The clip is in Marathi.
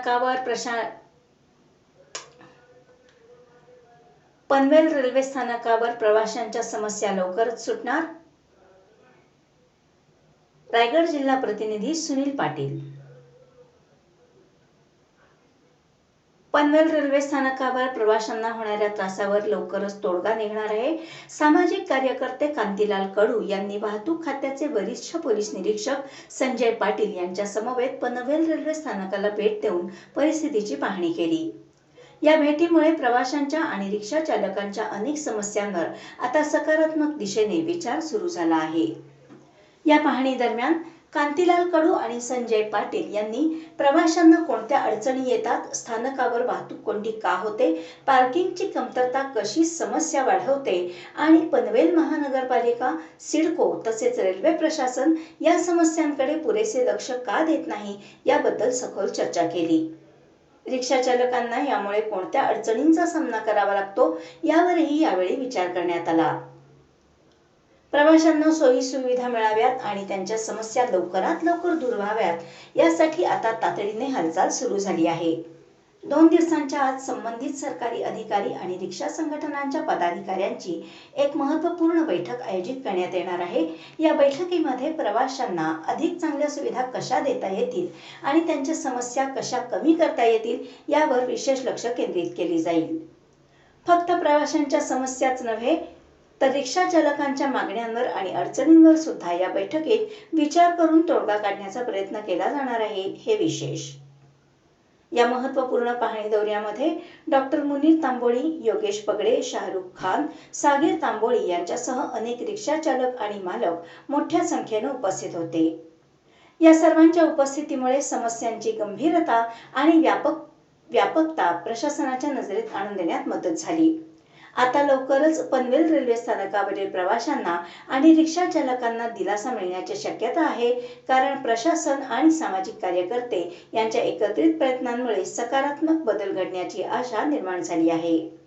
स्थानकावर प्रशा पनवेल रेल्वे स्थानकावर प्रवाशांच्या समस्या लवकरच सुटणार? रायगड जिल्हा प्रतिनिधी सुनील पाटील पनवेल रेल्वे स्थानकावर प्रवाशांना होणाऱ्या त्रासावर लवकरच तोडगा निघणार आहे. सामाजिक कार्यकर्ते कांतीलाल कडू यांनी वाहतूक खात्याचे वरिष्ठ पोलीस निरीक्षक संजय पाटील यांच्या समवेत पनवेल रेल्वे स्थानकाला भेट देऊन परिस्थितीची पाहणी केली. या भेटीमुळे प्रवाशांच्या आणि रिक्षा चालकांच्या अनेक समस्यांवर आता सकारात्मक दिशेने विचार सुरू झाला आहे. या पाहणी दरम्यान कांतीलाल कडू आणि संजय पाटील यांनी प्रवाशांना कोणत्या अडचणी येतात स्थानकावर वाहतूक कोंडी का होते पार्किंगची कमतरता कशी समस्या वाढवते आणि पनवेल महानगरपालिका सिडको तसेच रेल्वे प्रशासन या समस्यांकडे पुरेसे लक्ष का देत नाही याबद्दल सखोल चर्चा केली. रिक्षा चालकांना यामुळे कोणत्या अडचणींचा सामना करावा लागतो यावरही यावेळी विचार करण्यात आला. प्रवाशांना सोयी सुविधा मिळाव्यात आणि त्यांच्या समस्या लवकरात लवकर दूर व्हाव्यात. यासाठी आता तातडीने हालचाल सुरू झाली आहे. दोन दिवसांच्या आत संबंधित सरकारी अधिकारी आणि रिक्षा संघटनांच्या पदाधिकाऱ्यांची एक महत्त्वपूर्ण बैठक आयोजित करण्यात येणार आहे. या बैठकीमध्ये प्रवाशांना अधिक चांगल्या सुविधा कशा देता येतील आणि त्यांच्या समस्या कशा कमी करता येतील यावर विशेष लक्ष केंद्रित केले जाईल. फक्त प्रवाशांच्या समस्याच नव्हे तर रिक्षा चालकांच्या मागण्यांवर आणि अडचणींवर सुद्धा या बैठकीत विचार करून तोडगा काढण्याचा प्रयत्न केला जाणार आहे हे विशेष. या महत्त्वपूर्ण पाहणी दौऱ्यामध्ये डॉक्टर मुनीर तांबोळी योगेश पगडे शाहरुख खान सागीर तांबोळी यांच्यासह अनेक रिक्षा चालक आणि मालक मोठ्या संख्येने उपस्थित होते. या सर्वांच्या उपस्थितीमुळे समस्यांची गंभीरता आणि व्यापक व्यापकता प्रशासनाच्या नजरेत आणून देण्यात मदत झाली. आता लवकरच पनवेल रेल्वे स्थानकावरील प्रवाशांना आणि रिक्षा चालकांना दिलासा मिळण्याची शक्यता आहे कारण प्रशासन आणि सामाजिक कार्यकर्ते यांच्या एकत्रित प्रयत्नांमुळे सकारात्मक बदल घडण्याची आशा निर्माण झाली आहे.